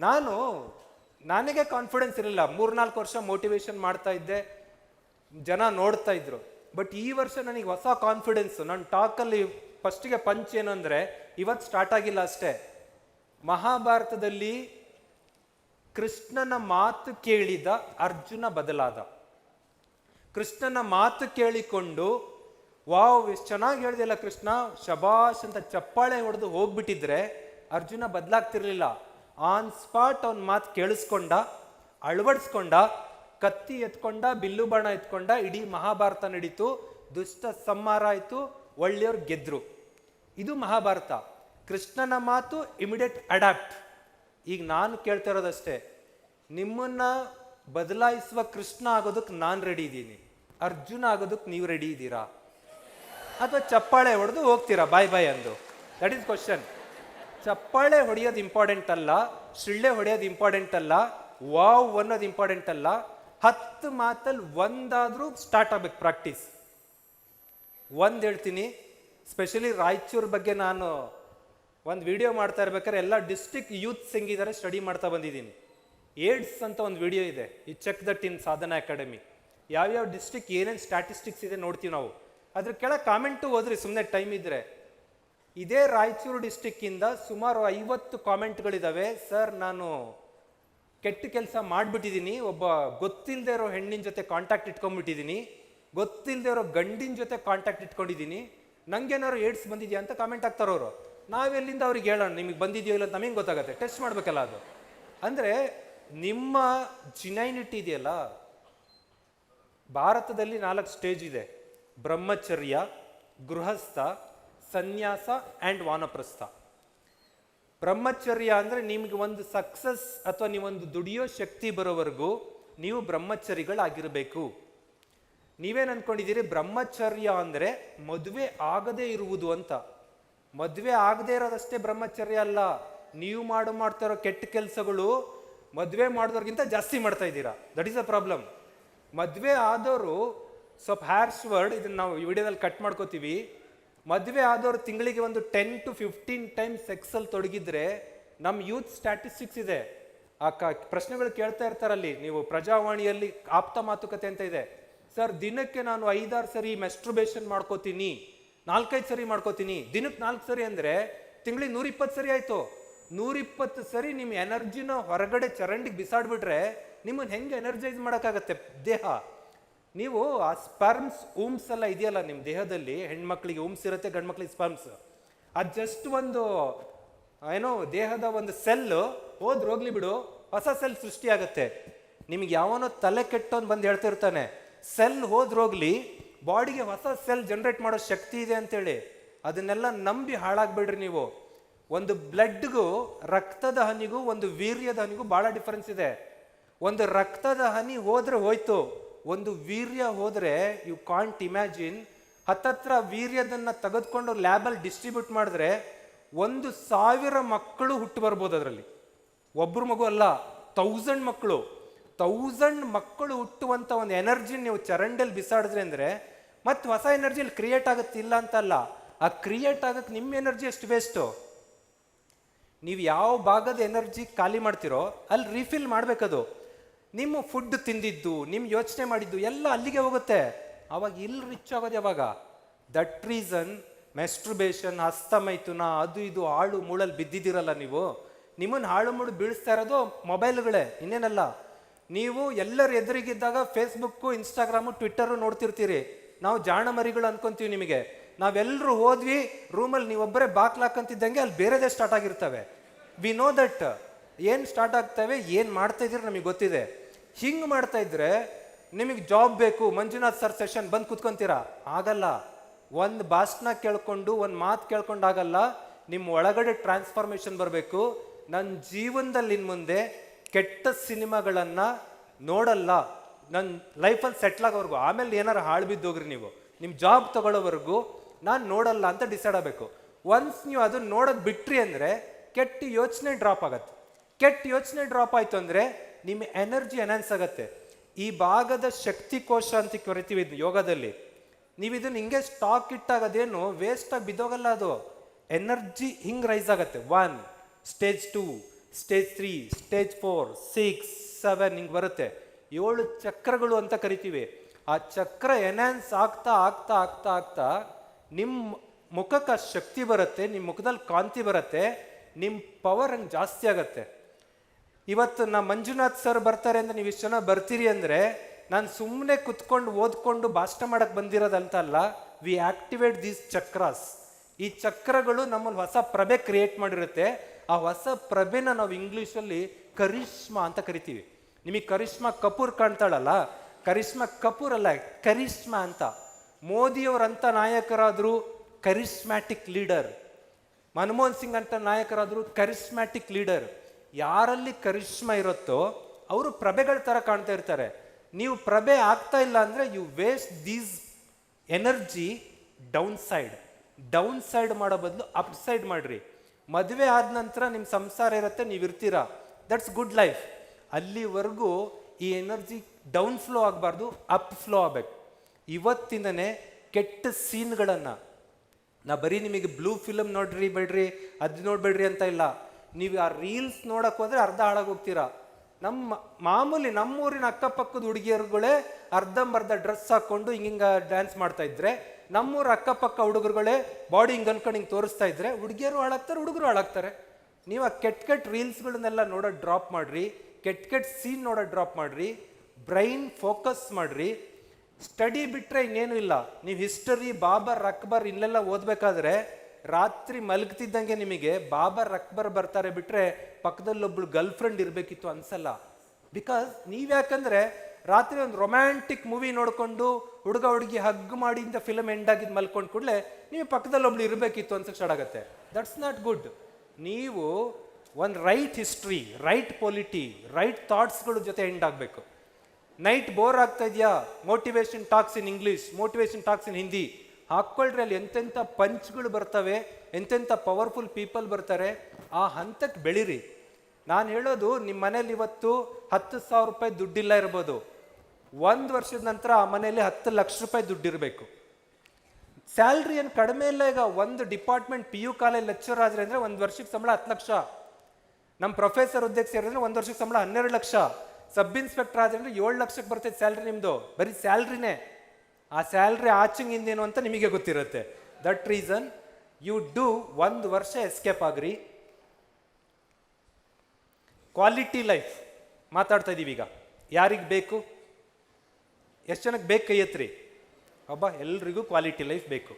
ನಾನು, ನನಗೆ ಕಾನ್ಫಿಡೆನ್ಸ್ ಇರಲಿಲ್ಲ. ಮೂರ್ನಾಲ್ಕು ವರ್ಷ ಮೋಟಿವೇಶನ್ ಮಾಡ್ತಾ ಇದ್ದೆ. ಜನ ನೋಡ್ತಾ ಇದ್ರು. ಬಟ್ ಈ ವರ್ಷ ನನಗೆ ಹೊಸ ಕಾನ್ಫಿಡೆನ್ಸ್ ನನ್ನ ಟಾಕಲ್ಲಿ ಫಸ್ಟಿಗೆ ಪಂಚ್ ಏನು ಇವತ್ತು ಸ್ಟಾರ್ಟ್ ಆಗಿಲ್ಲ ಅಷ್ಟೇ. ಮಹಾಭಾರತದಲ್ಲಿ ಕೃಷ್ಣನ ಮಾತು ಕೇಳಿದ ಅರ್ಜುನ ಬದಲಾದ. ಕೃಷ್ಣನ ಮಾತು ಕೇಳಿಕೊಂಡು, ವಾವ್ ಎಷ್ಟು ಚೆನ್ನಾಗಿ ಹೇಳಿದೆಯಲ್ಲ ಕೃಷ್ಣ. ಶಬಾಷ್ ಅಂತ ಚಪ್ಪಾಳೆ ಹೊಡೆದು ಹೋಗ್ಬಿಟ್ಟಿದ್ರೆ ಅರ್ಜುನ ಬದಲಾಗ್ತಿರ್ಲಿಲ್ಲ. ಆನ್ ಸ್ಪಾಟ್ ಅವ್ನ ಮಾತು ಕೇಳಿಸ್ಕೊಂಡ, ಅಳವಡಿಸ್ಕೊಂಡ, ಕತ್ತಿ ಎತ್ಕೊಂಡ, ಬಿಲ್ಲು ಬಾಣ ಎತ್ಕೊಂಡ, ಇಡೀ ಮಹಾಭಾರತ ನಡೀತು. ದುಷ್ಟ ಸಂಹಾರ ಆಯಿತು, ಒಳ್ಳೆಯವ್ರು ಗೆದ್ರು. ಇದು ಮಹಾಭಾರತ. ಕೃಷ್ಣನ ಮಾತು ಇಮಿಡಿಯೇಟ್ ಅಡಾಪ್ಟ್ ಈಗ ನಾನು ಕೇಳ್ತಾ ಇರೋದಷ್ಟೇ, ನಿಮ್ಮನ್ನ ಬದಲಾಯಿಸುವ ಕೃಷ್ಣ ಆಗೋದಕ್ಕೆ ನಾನು ರೆಡಿ ಇದ್ದೀನಿ. ಅರ್ಜುನ ಆಗೋದಕ್ಕೆ ನೀವು ರೆಡಿ ಇದ್ದೀರಾ? ಅಥವಾ ಚಪ್ಪಾಳೆ ಹೊಡೆದು ಹೋಗ್ತೀರಾ? ಬಾಯ್ ಬಾಯ್ ಅಂದು. ದಟ್ ಈಸ್ ಕ್ವಶನ್ ಚಪ್ಪಾಳೆ ಹೊಡೆಯೋದು ಇಂಪಾರ್ಟೆಂಟ್ ಅಲ್ಲ, ಸಿಳ್ಳೆ ಹೊಡೆಯೋದು ಇಂಪಾರ್ಟೆಂಟ್ ಅಲ್ಲ, ವಾವ್ ಅನ್ನೋದು ಇಂಪಾರ್ಟೆಂಟ್ ಅಲ್ಲ, ಹತ್ತು ಮಾತಲ್ಲಿ ಒಂದಾದರೂ ಸ್ಟಾರ್ಟ್ ಆಗ್ಬೇಕು ಪ್ರಾಕ್ಟೀಸ್ ಒಂದು ಹೇಳ್ತೀನಿ ಸ್ಪೆಷಲಿ ರಾಯಚೂರು ಬಗ್ಗೆ ನಾನು ಒಂದು ವಿಡಿಯೋ ಮಾಡ್ತಾ ಇರ್ಬೇಕಾದ್ರೆ ಎಲ್ಲ ಡಿಸ್ಟ್ರಿಕ್ಟ್ ಯೂತ್ಸ್ ಹೆಂಗಿದ್ದಾರೆ ಸ್ಟಡಿ ಮಾಡ್ತಾ ಬಂದಿದ್ದೀನಿ. ಏಡ್ಸ್ ಅಂತ ಒಂದು ವಿಡಿಯೋ ಇದೆ, ಈ check that in Sadhana academy. ಯಾವ್ಯಾವ ಡಿಸ್ಟ್ರಿಕ್ಟ್ ಏನೇನು ಸ್ಟ್ಯಾಟಿಸ್ಟಿಕ್ಸ್ ಇದೆ ನೋಡ್ತೀವಿ ನಾವು. ಅದ್ರ ಕೆಳಗೆ ಕಾಮೆಂಟು ಹೋದ್ರಿ ಸುಮ್ಮನೆ ಟೈಮ್ ಇದ್ರೆ. ಇದೇ ರಾಯಚೂರು ಡಿಸ್ಟಿಕ್ಕಿಂದ ಸುಮಾರು ಐವತ್ತು ಕಾಮೆಂಟ್ಗಳಿದ್ದಾವೆ ಸರ್, ನಾನು ಕೆಟ್ಟ ಕೆಲಸ ಮಾಡಿಬಿಟ್ಟಿದ್ದೀನಿ ಒಬ್ಬ ಗೊತ್ತಿಲ್ಲದೆ ಇರೋ ಹೆಣ್ಣಿನ ಜೊತೆ ಕಾಂಟ್ಯಾಕ್ಟ್ ಇಟ್ಕೊಂಡ್ಬಿಟ್ಟಿದ್ದೀನಿ ಗೊತ್ತಿಲ್ಲದೆ ಇರೋ ಗಂಡಿನ ಜೊತೆ ಕಾಂಟ್ಯಾಕ್ಟ್ ಇಟ್ಕೊಂಡಿದ್ದೀನಿ ನಂಗೇನಾದ್ರು ಏಡ್ಸ್ ಬಂದಿದೆಯಾ ಅಂತ ಕಾಮೆಂಟ್ ಆಗ್ತಾರವರು ನಾವೆಲ್ಲಿಂದ ಅವ್ರಿಗೆ ಹೇಳೋಣ? ನಿಮಗೆ ಬಂದಿದೆಯೋ ಇಲ್ಲ ಅಂತ ನಮಗೆ ಗೊತ್ತಾಗುತ್ತೆ. ಟೆಸ್ಟ್ ಮಾಡಬೇಕಲ್ಲ ಅದು. ಅಂದರೆ ನಿಮ್ಮ ಜಿನೈನಿಟಿ ಇದೆಯಲ್ಲ? ಭಾರತದಲ್ಲಿ ನಾಲ್ಕು ಸ್ಟೇಜ್ ಇದೆ. ಬ್ರಹ್ಮಚರ್ಯ, ಗೃಹಸ್ಥ ಸನ್ಯಾಸ ಆ್ಯಂಡ್ ವಾನಪ್ರಸ್ಥ. ಬ್ರಹ್ಮಚರ್ಯ ಅಂದರೆ ನಿಮಗೆ ಒಂದು ಸಕ್ಸಸ್ ಅಥವಾ ನೀವೊಂದು ದುಡಿಯೋ ಶಕ್ತಿ ಬರೋವರೆಗೂ ನೀವು ಬ್ರಹ್ಮಚರಿಗಳಾಗಿರಬೇಕು. ನೀವೇನು ಅಂದ್ಕೊಂಡಿದ್ದೀರಿ ಬ್ರಹ್ಮಚರ್ಯ ಅಂದರೆ ಮದುವೆ ಆಗದೇ ಇರುವುದು ಅಂತ. ಮದುವೆ ಆಗದೇ ಇರೋದಷ್ಟೇ ಬ್ರಹ್ಮಚರ್ಯ ಅಲ್ಲ. ನೀವು ಮಾಡು ಮಾಡ್ತಾ ಇರೋ ಕೆಟ್ಟ ಕೆಲಸಗಳು ಮದುವೆ ಮಾಡಿದವ್ರಿಗಿಂತ ಜಾಸ್ತಿ ಮಾಡ್ತಾ ಇದ್ದೀರಾ? ದಟ್ ಈಸ್ ಅ ಪ್ರಾಬ್ಲಮ್ ಮದುವೆ ಆದವರು ಸ್ವಲ್ಪ ಹ್ಯಾರ್ಸ್ ವರ್ಡ್ ಇದನ್ನು ನಾವು ವಿಡಿಯೋದಲ್ಲಿ ಕಟ್ ಮಾಡ್ಕೋತೀವಿ. ಮದುವೆ ಆದವರು ತಿಂಗಳಿಗೆ ಒಂದು ಟೆನ್ ಟು ಫಿಫ್ಟೀನ್ ಟೈಮ್ಸ್ ಸೆಕ್ಸಲ್ಲಿ ತೊಡಗಿದ್ರೆ ನಮ್ಮ ಯೂತ್ ಸ್ಟ್ಯಾಟಿಸ್ಟಿಕ್ಸ್ ಇದೆ. ಆ ಕ, ಪ್ರಶ್ನೆಗಳು ಕೇಳ್ತಾ ಇರ್ತಾರಲ್ಲಿ, ನೀವು ಪ್ರಜಾವಾಣಿಯಲ್ಲಿ ಆಪ್ತ ಮಾತುಕತೆ ಅಂತ ಇದೆ. ಸರ್, ದಿನಕ್ಕೆ ನಾನು ಐದಾರು ಸರಿ ಮೆಸ್ಟ್ರುಬೇಷನ್ ಮಾಡ್ಕೋತೀನಿ, ನಾಲ್ಕೈದು ಸರಿ ಮಾಡ್ಕೋತೀನಿ, ದಿನಕ್ಕೆ ನಾಲ್ಕು ಸರಿ ಅಂದರೆ ತಿಂಗಳಿಗೆ ನೂರಿಪ್ಪತ್ತು ಸರಿ ಆಯಿತು. ನೂರಿಪ್ಪತ್ತು ಸರಿ ನಿಮ್ಮ ಎನರ್ಜಿನ ಹೊರಗಡೆ ಚರಂಡಿಗೆ ಬಿಸಾಡ್ಬಿಟ್ರೆ ನಿಮ್ಮನ್ನು ಹೆಂಗೆ ಎನರ್ಜೈಸ್ ಮಾಡೋಕ್ಕಾಗತ್ತೆ? ದೇಹ. ನೀವು ಆ ಸ್ಪರ್ಮ್ಸ್ ಉಮ್ಸ್ ಎಲ್ಲ ಇದೆಯಲ್ಲ ನಿಮ್ಮ ದೇಹದಲ್ಲಿ? ಹೆಣ್ಮಕ್ಳಿಗೆ ಉಮ್ಸ್ ಇರುತ್ತೆ ಗಂಡು ಮಕ್ಳಿಗೆ ಸ್ಪರ್ಮ್ಸ್ ಅದು ಜಸ್ಟ್ ಒಂದು, ಏನೋ ದೇಹದ ಒಂದು ಸೆಲ್ ಹೋದ್ರೆ ಹೋಗ್ಲಿ ಬಿಡು, ಹೊಸ ಸೆಲ್ ಸೃಷ್ಟಿ ಆಗುತ್ತೆ ನಿಮ್ಗೆ ಯಾವನೋ ತಲೆ ಕೆಟ್ಟೋನ್ ಬಂದು ಹೇಳ್ತಿರ್ತಾನೆ ಸೆಲ್ ಹೋದ್ರೋಗ್ಲಿ ಬಾಡಿಗೆ ಹೊಸ ಸೆಲ್ ಜನರೇಟ್ ಮಾಡೋ ಶಕ್ತಿ ಇದೆ ಅಂತೇಳಿ. ಅದನ್ನೆಲ್ಲ ನಂಬಿ ಹಾಳಾಗ್ಬಿಡ್ರಿ ನೀವು. ಒಂದು ಬ್ಲಡ್ಗೂ, ರಕ್ತದ ಹನಿಗೂ, ಒಂದು ವೀರ್ಯದ ಹನಿಗೂ ಭಾಳ ಡಿಫರೆನ್ಸ್ ಇದೆ. ಒಂದು ರಕ್ತದ ಹನಿ ಹೋದ್ರೆ ಹೋಯ್ತು. ಒಂದು ವೀರ್ಯ ಹೋದರೆ ಯು ಕಾಂಟ್ ಇಮ್ಯಾಜಿನ್ ಹತ್ತತ್ರ ವೀರ್ಯದನ್ನು ತೆಗೆದುಕೊಂಡು ಲ್ಯಾಬಲ್ಲಿ ಡಿಸ್ಟ್ರಿಬ್ಯೂಟ್ ಮಾಡಿದ್ರೆ ಒಂದು ಸಾವಿರ ಮಕ್ಕಳು ಹುಟ್ಟು ಬರ್ಬೋದು ಅದರಲ್ಲಿ. ಒಬ್ಬರು ಮಗು ಅಲ್ಲ ತೌಸಂಡ್ ಮಕ್ಕಳು. ತೌಸಂಡ್ ಮಕ್ಕಳು ಹುಟ್ಟುವಂಥ ಒಂದು ಎನರ್ಜಿ ನೀವು ಚರಂಡಲ್ಲಿ ಬಿಸಾಡಿದ್ರೆ ಅಂದರೆ ಮತ್ತೆ ಹೊಸ ಎನರ್ಜಿಯಲ್ಲಿ ಕ್ರಿಯೇಟ್ ಆಗುತ್ತೆ ಇಲ್ಲ ಅಂತಲ್ಲ ಆ ಕ್ರಿಯೇಟ್ ಆಗಕ್ಕೆ ನಿಮ್ಮ ಎನರ್ಜಿ ಎಷ್ಟು ವೇಸ್ಟು ನೀವು ಯಾವ ಭಾಗದ ಎನರ್ಜಿ ಖಾಲಿ ಮಾಡ್ತಿರೋ ಅಲ್ಲಿ ರೀಫಿಲ್ ಮಾಡಬೇಕದು. ನಿಮ್ಮ ಫುಡ್ ತಿಂದಿದ್ದು ನಿಮ್ಮ ಯೋಚನೆ ಮಾಡಿದ್ದು ಎಲ್ಲ ಅಲ್ಲಿಗೆ ಹೋಗುತ್ತೆ. ಅವಾಗ ಇಲ್ಲಿ ರಿಚ್ ಆಗೋದು ಯಾವಾಗ? ದಟ್ ರೀಸನ್ ಮೆಸ್ಟ್ರುಬೇಷನ್ ಹಸ್ತಮೈಥುನ ಅದು ಇದು, ಹಾಳು ಮೂಳಲ್ಲಿ ಬಿದ್ದಿದ್ದೀರಲ್ಲ ನೀವು. ನಿಮ್ಮನ್ನು ಹಾಳು ಮೂಳು ಬೀಳಿಸ್ತಾ ಇರೋದು ಮೊಬೈಲ್ಗಳೇ, ಇನ್ನೇನಲ್ಲ. ನೀವು ಎಲ್ಲರ ಎದುರಿಗಿದ್ದಾಗ ಫೇಸ್ಬುಕ್ಕು ಇನ್ಸ್ಟಾಗ್ರಾಮು ಟ್ವಿಟ್ಟರು ನೋಡ್ತಿರ್ತೀರಿ. ನಾವು ಜಾಣ ಮರಿಗಳು ಅನ್ಕೊಂತೀವಿ ನಿಮಗೆ. ನಾವೆಲ್ಲರೂ ಹೋದ್ವಿ, ರೂಮಲ್ಲಿ ನೀವೊಬ್ಬರೇ ಬಾಕ್ಲಾಕಂತಿದ್ದಂಗೆ ಅಲ್ಲಿ ಬೇರೆದೇ ಸ್ಟಾರ್ಟ್ ಆಗಿರ್ತವೆ. ವಿ ನೋ ದಟ್ ಏನು ಸ್ಟಾರ್ಟ್ ಆಗ್ತವೆ, ಏನು ಮಾಡ್ತಾ ಇದ್ದೀರಿ ನಮಗೆ ಗೊತ್ತಿದೆ. ಹಿಂಗೆ ಮಾಡ್ತಾ ಇದ್ರೆ ನಿಮಗೆ ಜಾಬ್ ಬೇಕು, ಮಂಜುನಾಥ್ ಸರ್ ಸೆಷನ್ ಬಂದು ಕುತ್ಕೊಂತೀರಾ? ಆಗಲ್ಲ. ಒಂದು ಭಾಷಣ ಕೇಳ್ಕೊಂಡು, ಒಂದು ಮಾತು ಕೇಳ್ಕೊಂಡು ಆಗಲ್ಲ. ನಿಮ್ಮ ಒಳಗಡೆ ಟ್ರಾನ್ಸ್ಫಾರ್ಮೇಷನ್ ಬರಬೇಕು. ನನ್ನ ಜೀವನದಲ್ಲಿ ಮುಂದೆ ಕೆಟ್ಟ ಸಿನಿಮಾಗಳನ್ನು ನೋಡಲ್ಲ. ನನ್ನ ಲೈಫಲ್ಲಿ ಸೆಟ್ಲ್ ಆಗೋವರೆಗೂ. ಆಮೇಲೆ ಏನಾರು ಹಾಳು ಬಿದ್ದೋಗ್ರಿ ನೀವು. ನಿಮ್ಮ ಜಾಬ್ ತಗೊಳ್ಳೋವರೆಗೂ ನಾನು ನೋಡಲ್ಲ ಅಂತ ಡಿಸೈಡ್ ಆಗಬೇಕು. ಒನ್ಸ್ ನೀವು ಅದನ್ನ ನೋಡೋದು ಬಿಟ್ರಿ ಅಂದರೆ ಕೆಟ್ಟ ಯೋಚನೆ ಡ್ರಾಪ್ ಆಗತ್ತೆ. ಕೆಟ್ಟ ಯೋಚನೆ ಡ್ರಾಪ್ ಆಯಿತು ಅಂದರೆ ನಿಮ್ಮ ಎನರ್ಜಿ ಎನ್ಹಾನ್ಸ್ ಆಗುತ್ತೆ. ಈ ಭಾಗದ ಶಕ್ತಿ ಕೋಶ ಅಂತ ಕರಿತೀವಿ ಇದು ಯೋಗದಲ್ಲಿ. ನೀವು ಇದನ್ನ ಹಿಂಗೆ ಸ್ಟಾಕ್ ಇಟ್ಟಾಗ ಅದೇನು ವೇಸ್ಟ್ ಆಗಿ ಬಿದ್ದೋಗಲ್ಲ ಅದು. ಎನರ್ಜಿ ಹಿಂಗೆ ರೈಸ್ ಆಗುತ್ತೆ. One stage two stage three stage four six seven ಹಿಂಗೆ ಬರುತ್ತೆ. ಏಳು ಚಕ್ರಗಳು ಅಂತ ಕರಿತೀವಿ. ಆ ಚಕ್ರ ಎನ್ಹಾನ್ಸ್ ಆಗ್ತಾ ಆಗ್ತಾ ಆಗ್ತಾ ಆಗ್ತಾ ನಿಮ್ಮ ಮುಖಕ್ಕೆ ಶಕ್ತಿ ಬರುತ್ತೆ ನಿಮ್ಮ ಮುಖದಲ್ಲಿ ಕಾಂತಿ ಬರುತ್ತೆ ನಿಮ್ಮ ಪವರ್ ಹಂಗೆ ಜಾಸ್ತಿ ಆಗತ್ತೆ. ಇವತ್ತು ನಾ ಮಂಜುನಾಥ್ ಸರ್ ಬರ್ತಾರೆ ಅಂತ ನೀವು ಇಷ್ಟು ಜನ ಬರ್ತೀರಿ ಅಂದರೆ ನಾನು ಸುಮ್ಮನೆ ಕುತ್ಕೊಂಡು ಓದ್ಕೊಂಡು ಭಾಷಣ ಮಾಡಕ್ಕೆ ಬಂದಿರೋದಂತಲ್ಲ ವಿ ಆಕ್ಟಿವೇಟ್ ದೀಸ್ ಚಕ್ರಾಸ್ ಈ ಚಕ್ರಗಳು ನಮ್ಮಲ್ಲಿ ಹೊಸ ಪ್ರಭೆ ಕ್ರಿಯೇಟ್ ಮಾಡಿರುತ್ತೆ. ಆ ಹೊಸ ಪ್ರಭೆನ ನಾವು ಇಂಗ್ಲೀಷಲ್ಲಿ ಕರಿಷ್ಮಾ ಅಂತ ಕರಿತೀವಿ. ನಿಮಗೆ ಕರಿಷ್ಮಾ ಕಪೂರ್ ಕಾಣ್ತಾಳಲ್ಲ? ಕರಿಷ್ಮಾ ಕಪೂರ್ ಅಲ್ಲ, ಕರಿಷ್ಮಾ ಅಂತ. ಮೋದಿಯವರಂಥ ನಾಯಕರಾದರೂ ಕರಿಸ್ಮ್ಯಾಟಿಕ್ ಲೀಡರ್ ಮನಮೋಹನ್ ಸಿಂಗ್ ಅಂತ ನಾಯಕರಾದರೂ ಕರಿಸ್ಮ್ಯಾಟಿಕ್ ಲೀಡರ್ ಯಾರಲ್ಲಿ ಕರಿಷ್ಮಾ ಇರುತ್ತೋ ಅವರು ಪ್ರಭೆಗಳ ಥರ ಕಾಣ್ತಾ ಇರ್ತಾರೆ. ನೀವು ಪ್ರಭೆ ಆಗ್ತಾ ಇಲ್ಲ ಅಂದರೆ you waste these energy down side down side ಮಾಡೋ ಬದಲು ಅಪ್ ಸೈಡ್ ಮಾಡಿರಿ. ಮದುವೆ ಆದ ನಂತರ ನಿಮ್ಮ ಸಂಸಾರ ಇರುತ್ತೆ, ನೀವು ಇರ್ತೀರಾ? ದಟ್ಸ್ ಗುಡ್ ಲೈಫ್ ಅಲ್ಲಿವರೆಗೂ ಈ ಎನರ್ಜಿ ಡೌನ್ ಫ್ಲೋ ಆಗಬಾರ್ದು ಅಪ್ ಫ್ಲೋ ಆಗಬೇಕು. ಇವತ್ತಿಂದನೇ ಕೆಟ್ಟ ಸೀನ್ಗಳನ್ನು ನಾ ಬರೀ ನಿಮಗೆ ಬ್ಲೂ ಫಿಲಮ್ ನೋಡ್ರಿ, ಬೇಡ್ರಿ, ಅದು ನೋಡಬೇಡ್ರಿ ಅಂತ ಇಲ್ಲ. ನೀವು ಆ ರೀಲ್ಸ್ ನೋಡಕ್ಕೆ ಹೋದ್ರೆ ಅರ್ಧ ಹಾಳಾಗೋಗ್ತೀರಾ? ನಮ್ಮ ಮಾಮೂಲಿ ನಮ್ಮೂರಿನ ಅಕ್ಕಪಕ್ಕದ ಹುಡುಗಿಯರುಗಳೇ ಅರ್ಧಂಬರ್ಧ ಡ್ರೆಸ್ ಹಾಕೊಂಡು ಹಿಂಗಿಂಗ ಡ್ಯಾನ್ಸ್ ಮಾಡ್ತಾ ಇದ್ರೆ, ನಮ್ಮೂರ ಅಕ್ಕಪಕ್ಕ ಹುಡುಗರುಗಳೇ ಬಾಡಿ ಹಿಂಗೆ ಅನ್ಕೊಂಡು ಹಿಂಗೆ ತೋರಿಸ್ತಾ ಇದ್ರೆ, ಹುಡುಗಿಯರು ಹಾಳಾಗ್ತಾರೆ, ಹುಡುಗರು ಹಾಳಾಗ್ತಾರೆ. ನೀವು ಆ ಕೆಟ್ಟ ಕೆಟ್ಟ ರೀಲ್ಸ್ಗಳನ್ನೆಲ್ಲ ನೋಡೋ ಡ್ರಾಪ್ ಮಾಡ್ರಿ ಕೆಟ್ಟ ಕೆಟ್ಟ ಸೀನ್ ನೋಡೋ ಡ್ರಾಪ್ ಮಾಡ್ರಿ ಬ್ರೈನ್ ಫೋಕಸ್ ಮಾಡ್ರಿ. ಸ್ಟಡಿ ಬಿಟ್ರೆ ಇನ್ನೇನು ಇಲ್ಲ. ನೀವು ಹಿಸ್ಟರಿ ಬಾಬರ್, ಅಕ್ಬರ್ ಇಲ್ಲೆಲ್ಲ ಓದ್ಬೇಕಾದ್ರೆ ರಾತ್ರಿ ಮಲಗ್ತಿದ್ದಂಗೆ ನಿಮಗೆ ಬಾಬರ್ ಅಕ್ಬರ್ ಬರ್ತಾರೆ ಬಿಟ್ರೆ ಪಕ್ಕದಲ್ಲೊಬ್ಳು ಗರ್ಲ್ ಫ್ರೆಂಡ್ ಇರಬೇಕಿತ್ತು ಅನ್ಸಲ್ಲ. ಬಿಕಾಸ್ ನೀವ್ಯಾಕಂದ್ರೆ ರಾತ್ರಿ ಒಂದು ರೊಮ್ಯಾಂಟಿಕ್ ಮೂವಿ ನೋಡಿಕೊಂಡು ಹುಡುಗ ಹುಡುಗಿ ಹಗ್ ಮಾಡಿ ಫಿಲಮ್ ಎಂಡ್ ಆಗಿದ್ ಮಲ್ಕೊಂಡು ಕೂಡಲೇ ನೀವು ಪಕ್ಕದಲ್ಲೊಬ್ಳು ಇರಬೇಕಿತ್ತು ಅನ್ಸಕ್ ಸ್ಟಾರ್ಟ್ ಆಗುತ್ತೆ. ದಟ್ಸ್ ನಾಟ್ ಗುಡ್ ನೀವು ಒಂದು right history, right polity, right ಥಾಟ್ಸ್ಗಳ ಜೊತೆ ಎಂಡ್ ಆಗಬೇಕು. ನೈಟ್ ಬೋರ್ ಆಗ್ತಾ ಇದೆಯಾ? Motivation talks in English, motivation talks in Hindi. ಹಾಕ್ಕೊಳ್ರಿ, ಅಲ್ಲಿ ಎಂತೆಂಥ ಪಂಚ್ಗಳು ಬರ್ತವೆ, ಎಂತೆಂಥ ಪವರ್ಫುಲ್ ಪೀಪಲ್ ಬರ್ತಾರೆ, ಆ ಹಂತಕ್ಕೆ ಬೆಳೀರಿ. ನಾನು ಹೇಳೋದು ನಿಮ್ಮ ಮನೇಲಿ ಇವತ್ತು ಹತ್ತು ಸಾವಿರ ರೂಪಾಯಿ ದುಡ್ಡಿಲ್ಲ ಇರ್ಬೋದು. ಒಂದು ವರ್ಷದ ನಂತರ ಆ ಮನೆಯಲ್ಲಿ ಹತ್ತು ಲಕ್ಷ ರೂಪಾಯಿ ದುಡ್ಡಿರಬೇಕು. ಸ್ಯಾಲ್ರಿ ಏನು ಕಡಿಮೆ ಇಲ್ಲ ಈಗ. ಒಂದು department P U college lecture ಆದರೆ ಅಂದರೆ ಒಂದು ವರ್ಷಕ್ಕೆ ಸಂಬಳ ಹತ್ತು ಲಕ್ಷ. ನಮ್ಮ ಪ್ರೊಫೆಸರ್ ಉದ್ಯೋಗ ಸೇರಿದ್ರೆ ಒಂದು ವರ್ಷಕ್ಕೆ ಸಂಬಳ ಹನ್ನೆರಡು ಲಕ್ಷ. ಸಬ್ ಇನ್ಸ್ಪೆಕ್ಟರ್ ಆದರೆ ಅಂದರೆ ಏಳು ಲಕ್ಷಕ್ಕೆ ಬರ್ತೈತೆ ಸ್ಯಾಲ್ರಿ ನಿಮ್ಮದು ಬರೀ ಸ್ಯಾಲ್ರಿನೇ. ಆ ಸ್ಯಾಲ್ರಿ ಆಚಿಂಗ್ ಇಂದೇನು ಅಂತ ನಿಮಗೆ ಗೊತ್ತಿರುತ್ತೆ. ದಟ್ ರೀಸನ್ ಯು ಡೂ ಒಂದು ವರ್ಷ ಎಸ್ಕೇಪ್ ಆಗ್ರಿ. ಕ್ವಾಲಿಟಿ ಲೈಫ್ ಮಾತಾಡ್ತಾ ಇದ್ದೀವಿ ಈಗ. ಯಾರಿಗೆ ಬೇಕು? ಎಷ್ಟು ಜನಕ್ಕೆ ಬೇಕು ಕೈ ಎತ್ರಿ ಒಬ್ಬ ಎಲ್ರಿಗೂ ಕ್ವಾಲಿಟಿ ಲೈಫ್ ಬೇಕು.